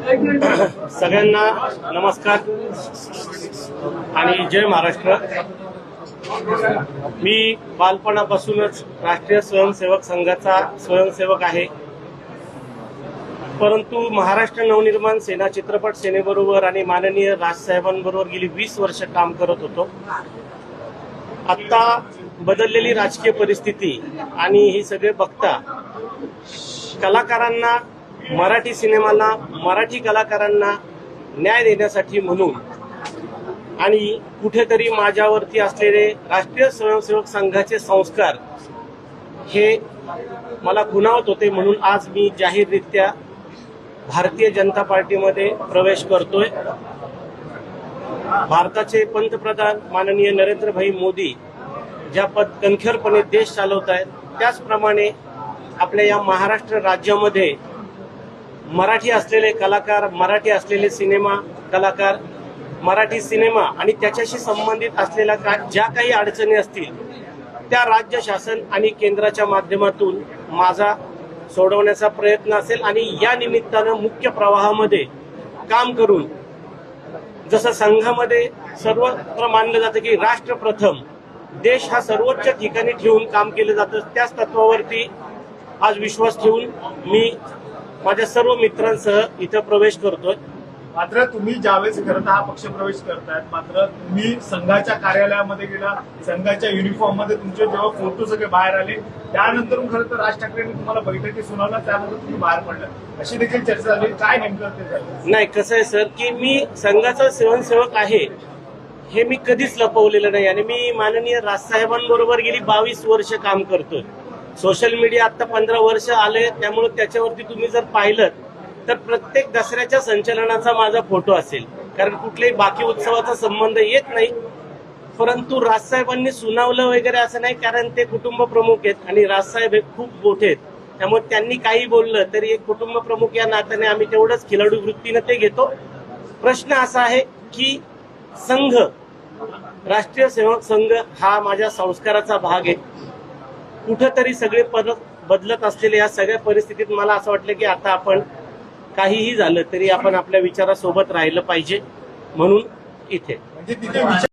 सगळ्यांना नमस्कार आणि जय महाराष्ट्र. मी बालपणापासूनच राष्ट्रीय स्वयंसेवक संघाचा स्वयंसेवक आहे. परंतु महाराष्ट्र नवनिर्माण सेना चित्रपट सेनेबरोबर आणि माननीय राजसाहेबांबरोबर गेली वीस वर्ष काम करत होतो. आत्ता बदललेली राजकीय परिस्थिती आणि ही सगळे बघता कलाकारांना मराठी सिनेमाला मराठी कलाकारांना न्याय देण्यासाठी म्हणून आणि कुठेतरी माझ्यावरती असलेले राष्ट्रीय स्वयंसेवक संघाचे संस्कार हे मला खुणावत होते म्हणून आज मी जाहीररित्या भारतीय जनता पार्टीमध्ये प्रवेश करतोय. भारताचे पंतप्रधान माननीय नरेंद्रभाई मोदी ज्या पद कणखरपणे देश चालवत आहेत त्याचप्रमाणे आपल्या या महाराष्ट्र राज्यामध्ये मराठी असलेले कलाकार मराठी असलेले सिनेमा कलाकार मराठी सिनेमा आणि त्याच्याशी संबंधित असलेल्या का ज्या काही अडचणी असतील त्या राज्य शासन आणि केंद्राच्या माध्यमातून माझा सोडवण्याचा प्रयत्न असेल आणि या निमित्तानं मुख्य प्रवाहामध्ये काम करून जसं संघामध्ये सर्वत्र मानलं जातं की राष्ट्र प्रथम देश हा सर्वोच्च ठिकाणी ठेवून काम केलं जातं त्याच तत्वावरती आज विश्वास ठेवून मी माझ्या सर्व मित्रांसह इथं प्रवेश करतोय. मात्र तुम्ही ज्यावेळेस खरं तर हा पक्ष प्रवेश करतायत. मात्र तुम्ही संघाच्या कार्यालयामध्ये गेला संघाच्या युनिफॉर्ममध्ये तुमचे जेव्हा फोटो सगळे बाहेर आले त्यानंतर खरं तर राज ठाकरेंनी तुम्हाला बैठकी सुनावला त्यानंतर तुम्ही बाहेर पडला. अशी देखील चर्चा झाली. काय नेमकं ते झालं? नाही कसं आहे सर की मी संघाचा स्वयंसेवक आहे हे मी कधीच लपवलेलं नाही. आणि मी माननीय राजसाहेबांबरोबर गेली बावीस वर्ष काम करतोय. सोशल मीडिया आता पंधरा वर्ष आले त्यामुळे त्याच्यावरती तुम्ही जर पाहिलं तर प्रत्येक दसऱ्याच्या संचलनाचा माझा फोटो असेल. कारण कुठल्याही बाकी उत्सवाचा संबंध येत नाही. परंतु राजसाहेबांनी सुनावलं वगैरे असं नाही कारण ते कुटुंब प्रमुख आहेत आणि राजसाहेब हे खूप मोठे आहेत. त्यामुळे त्यांनी काही बोललं तरी एक कुटुंब प्रमुख या नात्याने आम्ही तेवढंच खिलाडू वृत्तीनं ते घेतो. प्रश्न असा आहे की संघ राष्ट्रीय सेवक संघ हा माझ्या संस्काराचा भाग आहे. कुठंतरी सगळे पद बदलत असलेल्या या सगळ्या परिस्थितीत मला असं वाटलं की आता आपण काहीही झालं तरी आपण आपल्या विचारासोबत राहिलं पाहिजे म्हणून इथे. म्हणजे